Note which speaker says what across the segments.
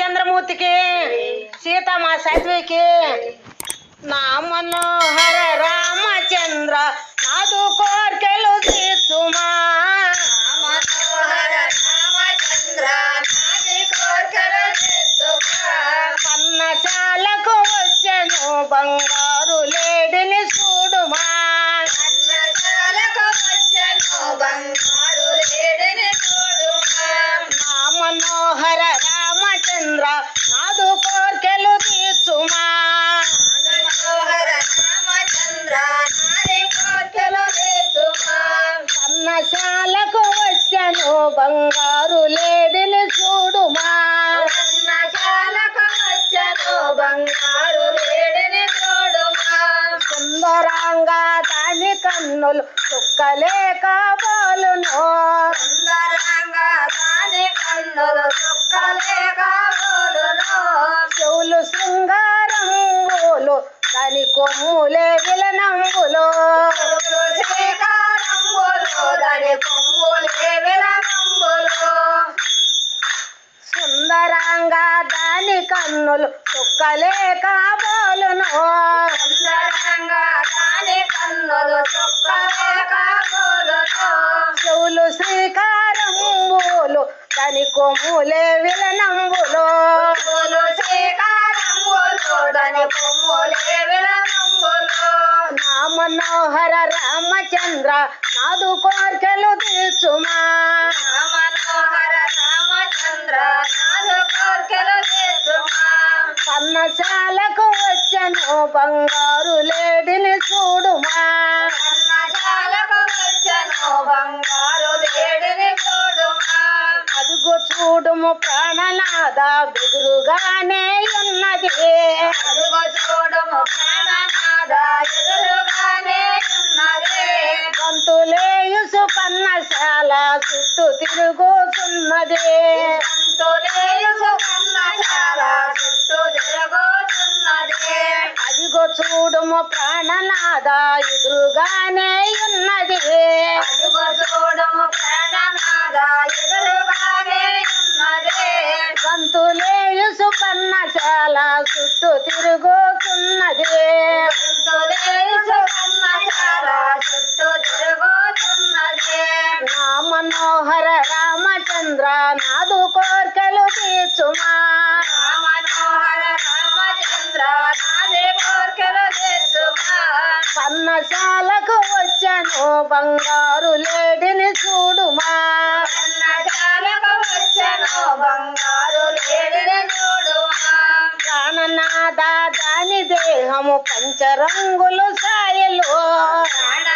Speaker 1: రామచంద్రమూర్తికి సీతమ్మ సత్వికి నా మనోహర రామచంద్ర నాదు కోర్కెలు తీర్చుమా? బంగారు లేడిని చూడుమా
Speaker 2: అన్నశాలకు వచ్చెను బంగారు లేడిని చూడుమా.
Speaker 1: సుందరంగా దాని కన్నులు చుక్కలేక బోలును
Speaker 2: సుందరంగా దాని కన్నులు.
Speaker 1: చెవులు శృంగారంబులు దాని కన్నులు చుక్కలేక బోలును
Speaker 2: సుందరంగా దాని కన్నులు చుక్కలే కాబోలును.
Speaker 1: చెవులు శ్రీకారంబులు దాని కొమ్ములే విలనంబులు
Speaker 2: శ్రీకారంబులు, దాని కొమ్ములే విలనంబులు.
Speaker 1: నా మనోహర రామచంద్ర నాదు కోర్కెలు తీర్చుమా
Speaker 2: మనోహర రామచంద్ర
Speaker 1: పన్నశాలకు వచ్చను. బంగారు లేడిని చూడుమా.
Speaker 2: అన్నశాలకు వచ్చెను. బంగారు లేడిని చూడుమా.
Speaker 1: అదుగు చూడుము ప్రాణనాద బెదురుగానే ఉన్నది.
Speaker 2: అదుగో చూడుము ప్రాణనాద ఎదురుగానే ఉన్నది.
Speaker 1: గంతులేయుసు చుట్టూ తిరుగుతున్నది. లేడిని చూడుమా
Speaker 2: అన్నశాలకు వచ్చెను బంగారు లేడిని చూడుమా.
Speaker 1: ప్రాణనాద దాని దేహము పంచరంగులు సాయలు
Speaker 2: ప్రాణనాద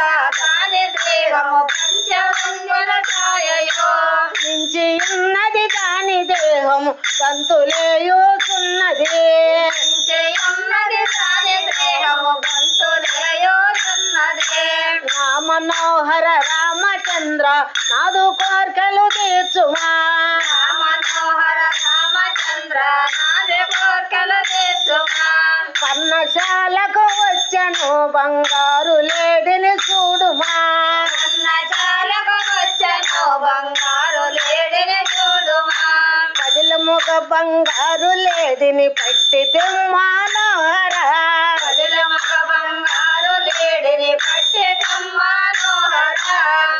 Speaker 2: దాని దేహము పంచరంగుల ఛాయయో.
Speaker 1: మించి ఉన్నది దాని దేహము గంతులేయుచున్నది
Speaker 2: ఉన్నది దాని దేహము గంతులేయోచున్నది.
Speaker 1: నా మనోహర రామచంద్ర నాదు కోర్కెలు తీర్చుమా
Speaker 2: మనోహర రామచంద్ర నాదే కోర్కెలు తీర్చుమా.
Speaker 1: పన్నశాలకు వచ్చను బంగారు లేడిని చూడుమా
Speaker 2: వచ్చెను బంగారు లేడిని చూడుమా.
Speaker 1: కదిలముగ బంగారు లేడిని పట్టి తెమ్మానోహర
Speaker 2: బంగారు లేడిని పట్టి తమ్మానోహర.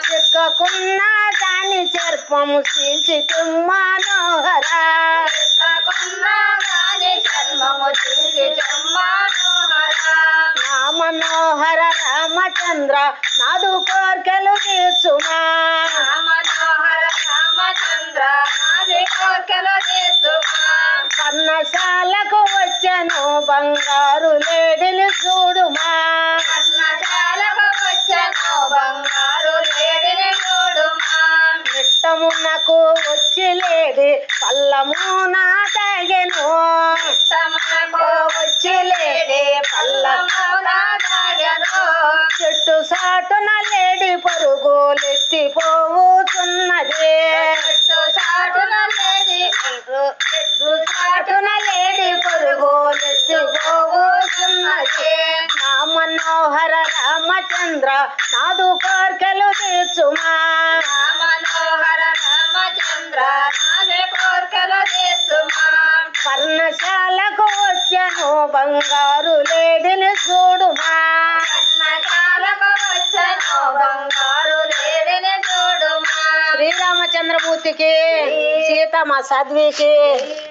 Speaker 1: చిక్కకున్న దాని చర్పము చీల్చి తెమ్మానోహర
Speaker 2: చిక్కకున్న దాని చర్మము చీల్చి తమ్మానోహర.
Speaker 1: మనోహర రామచంద్ర నాదు కోర్కెలు తీర్చుమా
Speaker 2: మనోహర రామచంద్ర నాది కోర్కెలు తీర్చుమా.
Speaker 1: పన్నశాలకు వచ్చను బంగారు లేడిని చూడుమా
Speaker 2: అన్నశాలకు వచ్చను బంగారు లేడిని చూడుమా.
Speaker 1: నిట్టమునకు వచ్చి లేడి పల్లము నాటగెను చెట్టు
Speaker 2: చాటున లేడి చెట్టు చాటున లేడి
Speaker 1: పరుగులెత్తిపోవుచున్నది నా మనోహర రామచంద్ర నాదు కోర్కెలు తీర్చుమా.
Speaker 2: మనోహర రామచంద్ర నాదే కోర్కెలు తీర్చుమా.
Speaker 1: పర్ణశాలకు వచ్చాను బంగారు లేడిని చూడుమా.
Speaker 2: के सीता
Speaker 1: माँ साध्वी के।